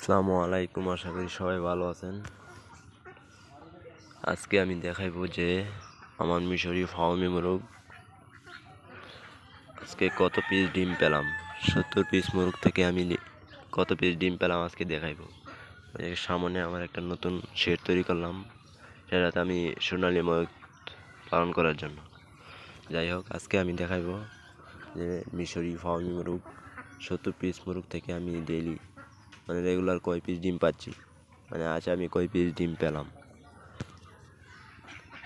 আসসালামু আলাইকুম, আশা করি সবাই ভালো আছেন। আজকে আমি দেখাইবো যে আমার মিশরি ফাওমি মোরগ। আজকে কত পিস ডিম পেলাম? সত্তর পিস মোরগ থেকে আমি কত পিস ডিম পেলাম আজকে দেখাইবো। সামনে আমার একটা নতুন শেড তৈরি করলাম, সেটাতে আমি সোনালি মোরগ পালন করার জন্য। যাই হোক, আজকে আমি দেখাইবো যে মিশরি ফাওমি মোরগ, সত্তর পিস মোরগ থেকে আমি ডেইলি মানে রেগুলার কয় পিস ডিম পাচ্ছি। মানে আজ আমি কয় পিস ডিম পেলাম।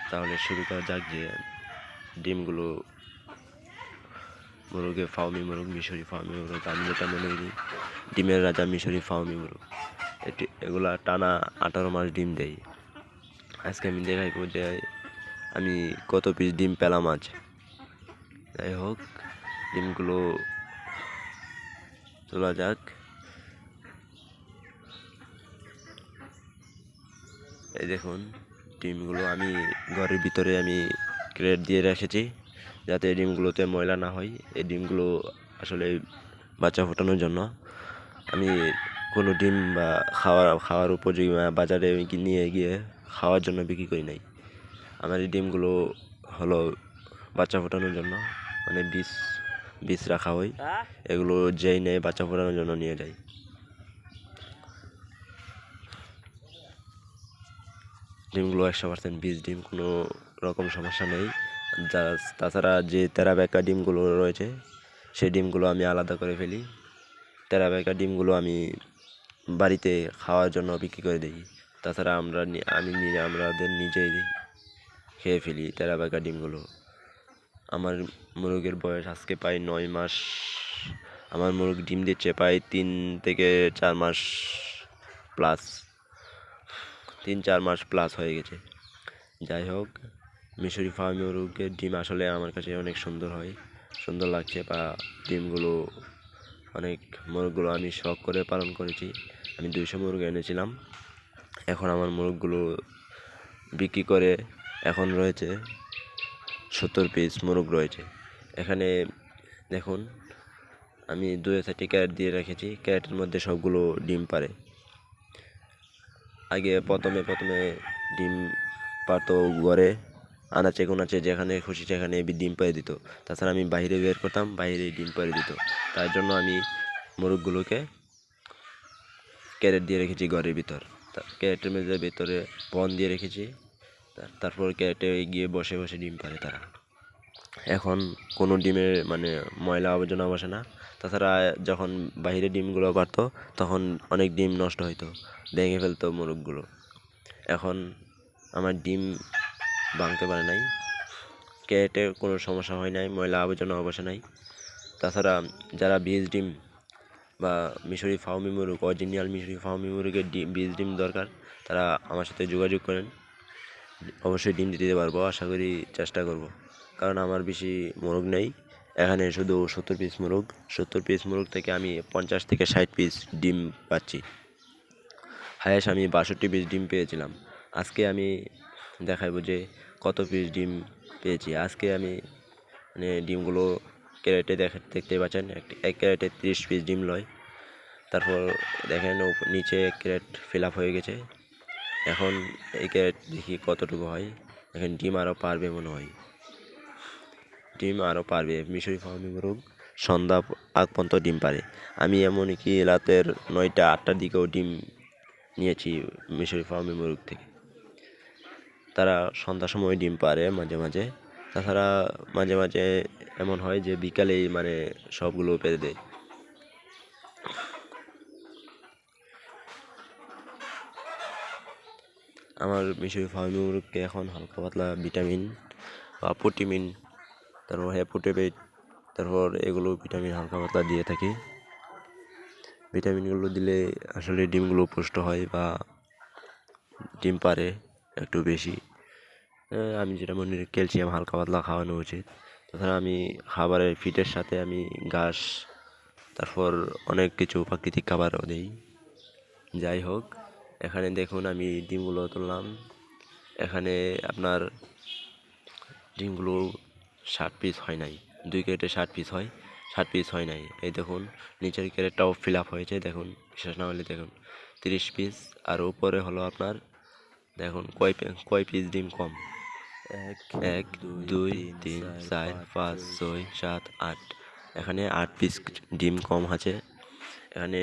তাহলে শুরু করা যাক যে ডিমগুলো মোরগে ফাউমি মোরগ, মিশরি ফাউমি মোরগ আমি যেটা মনে করি ডিমের রাজা মিশরি ফাউমি মোরগ। এটি, এগুলা টানা আঠারো মাস ডিম দেয় আজকে আমি দেখাইবো যে আমি কত পিস ডিম পেলাম আজ। যাই হোক, ডিমগুলো তোলা যাক। এই দেখুন ডিমগুলো আমি ঘরের ভিতরে আমি ক্রেট দিয়ে রেখেছি যাতে এই ডিমগুলোতে ময়লা না হয়। এই ডিমগুলো আসলে বাচ্চা ফোটানোর জন্য আমি কোনো ডিম বা খাওয়ার খাওয়ার উপযোগী বাজারে আমি নিয়ে গিয়ে খাওয়ার জন্য বিক্রি করি নাই। আমার এই ডিমগুলো হলো বাচ্চা ফোটানোর জন্য মানে বীজ বীজ রাখা হয়? এগুলো যেই নেয় বাচ্চা ফোটানোর জন্য নিয়ে যায়। ডিমগুলো একশো পার্সেন্ট বীজ ডিম, কোনো রকম সমস্যা নেই। তাছাড়া যে তেরা বেকা ডিমগুলো রয়েছে, সেই ডিমগুলো আমি আলাদা করে ফেলি। তেরা বেকা ডিমগুলো আমি বাড়িতে খাওয়ার জন্য বিক্রি করে দিই। তাছাড়া আমরা আমি আমাদের নিজেই খেয়ে ফেলি তেরা বেকা ডিমগুলো। আমার মুরগের বয়স আজকে প্রায় নয় মাস। আমার মুরগ ডিম দিচ্ছে প্রায় তিন থেকে চার মাস প্লাস তিন চার মাস প্লাস হয়ে গেছে। যাই হোক, মিশরি ফার্মি মুরগের ডিম আসলে আমার কাছে অনেক সুন্দর হয়। সুন্দর লাগছে বা ডিমগুলো অনেক মুরগগুলো আমি শখ করে পালন করেছি। আমি দুইশো মুরগ এনেছিলাম। এখন আমার মুরগগুলো বিক্রি করে এখন রয়েছে সত্তর পিস মোরগ রয়েছে। এখানে দেখুন, আমি দু চারটি ক্যারেট দিয়ে রেখেছি। ক্যারেটের মধ্যে সবগুলো ডিম পারে আগে প্রথমে প্রথমে ডিম পারতো ঘরে, আনাচে কোনাচে যেখানে খুশি সেখানে ডিম পাড়ে দিত। তাছাড়া আমি বাইরে বের করতাম বাইরে ডিম পাড়ে দিত। তার জন্য আমি মোরগগুলোকে ক্যারেট দিয়ে রেখেছি ঘরের ভিতর। ক্যারেটের মধ্যে ভিতরে বন দিয়ে রেখেছি। তার- তারপর ক্যারেটে গিয়ে বসে বসে ডিম পারে তারা। এখন কোনো ডিমের মানে ময়লা আবর্জনা বসে না। তাছাড়া যখন বাইরে ডিমগুলো পারতো তখন অনেক ডিম নষ্ট হইতো, ভেঙে ফেলতো মোরগগুলো। এখন আমার ডিম ভাঙতে পারে নাই ক্যারেটে কোনো সমস্যা হয় নাই, ময়লা আবর্জনা বসে নাই। তাছাড়া যারা বীজ ডিম বা মিশরি ফাউমি মুরগ, অরিজিনাল মিশরি ফাউমি মুরগের ডিম বীজ ডিম দরকার, তারা আমার সাথে যোগাযোগ করেন। অবশ্যই ডিম দিতে পারব, আশা করি চেষ্টা করব। কারণ আমার বেশি মোরগ নেই। এখানে শুধু সত্তর পিস মোরগ। সত্তর পিস মোরগ থেকে আমি পঞ্চাশ থেকে ষাট পিস ডিম পাচ্ছি। হায়েস্ট আমি বাষট্টি পিস ডিম পেয়েছিলাম। আজকে আমি দেখাবো যে কত পিস ডিম পেয়েছি। আজকে আমি মানে ডিমগুলো ক্যারেটে দেখা, দেখতে পাচ্ছেন? এক ক্যারেটে তিরিশ পিস ডিম লয়। তারপর দেখেন নিচে এক ক্যারেট ফিল আপ হয়ে গেছে। এখন এই ক্যারেট দেখি কতটুকু হয়। এখন ডিম আরও পারবে মনে হয়। ডিম আরও পারবে, মিশরি ফার্মি মোরগ সন্ধ্যা আগ পর্যন্ত ডিম পারে। আমি এমনকি রাতের নয়টা, আটটার দিকেও ডিম নিয়েছি মিশরি ফার্মি মোরগ থেকে। তারা সন্ধ্যার সময় ডিম পারে মাঝে মাঝে। তাছাড়া মাঝে মাঝে এমন হয় যে বিকালেই মানে সবগুলো পেরে দেয়। আমার মিশরি ফার্মি মুরগকে এখন হালকা পাতলা ভিটামিন বা প্রোটিমিন তারপর হ্যাপোটেবেট তারপর এগুলো ভিটামিন হালকা পাতলা দিয়ে থাকি। ভিটামিনগুলো দিলে আসলে ডিমগুলো পুষ্ট হয় বা ডিম পারে একটু বেশি। আমি যেটা মনে করি ক্যালসিয়াম হালকা পাতলা খাওয়ানো উচিত। তাছাড়া আমি খাবারের ফিটের সাথে আমি ঘাস, তারপর অনেক কিছু প্রাকৃতিক খাবারও দিই। যাই হোক, এখানে দেখুন আমি ডিমগুলো তুললাম। এখানে আপনার ডিমগুলো ষাট পিস হয় নাই। দুই ক্যারেটে ষাট পিস হয় ষাট পিস হয় নাই। এই দেখুন নিচের ক্যারেটটাও ফিল আপ হয়েছে দেখুন বিশ্বাস না হলে দেখুন তিরিশ পিস আর উপরে হলো আপনার দেখুন কয় কয় পিস ডিম কম? এক এক দুই তিন চার পাঁচ ছয় সাত আট। এখানে আট পিস ডিম কম আছে। এখানে